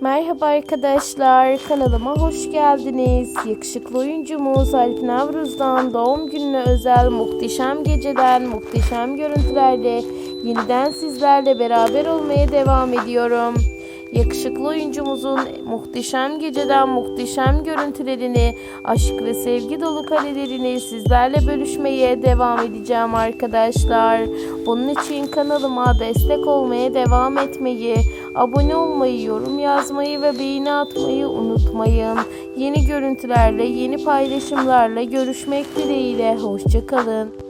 Merhaba arkadaşlar, kanalıma hoş geldiniz. Yakışıklı oyuncumuz Alp Navruz'dan doğum gününe özel muhteşem geceden, muhteşem görüntülerle yeniden sizlerle beraber olmaya devam ediyorum. Yakışıklı oyuncumuzun muhteşem geceden muhteşem görüntülerini, aşk ve sevgi dolu karelerini sizlerle bölüşmeye devam edeceğim arkadaşlar. Bunun için kanalıma destek olmaya devam etmeyi, abone olmayı, yorum yazmayı ve beğeni atmayı unutmayın. Yeni görüntülerle, yeni paylaşımlarla görüşmek dileğiyle. Hoşçakalın.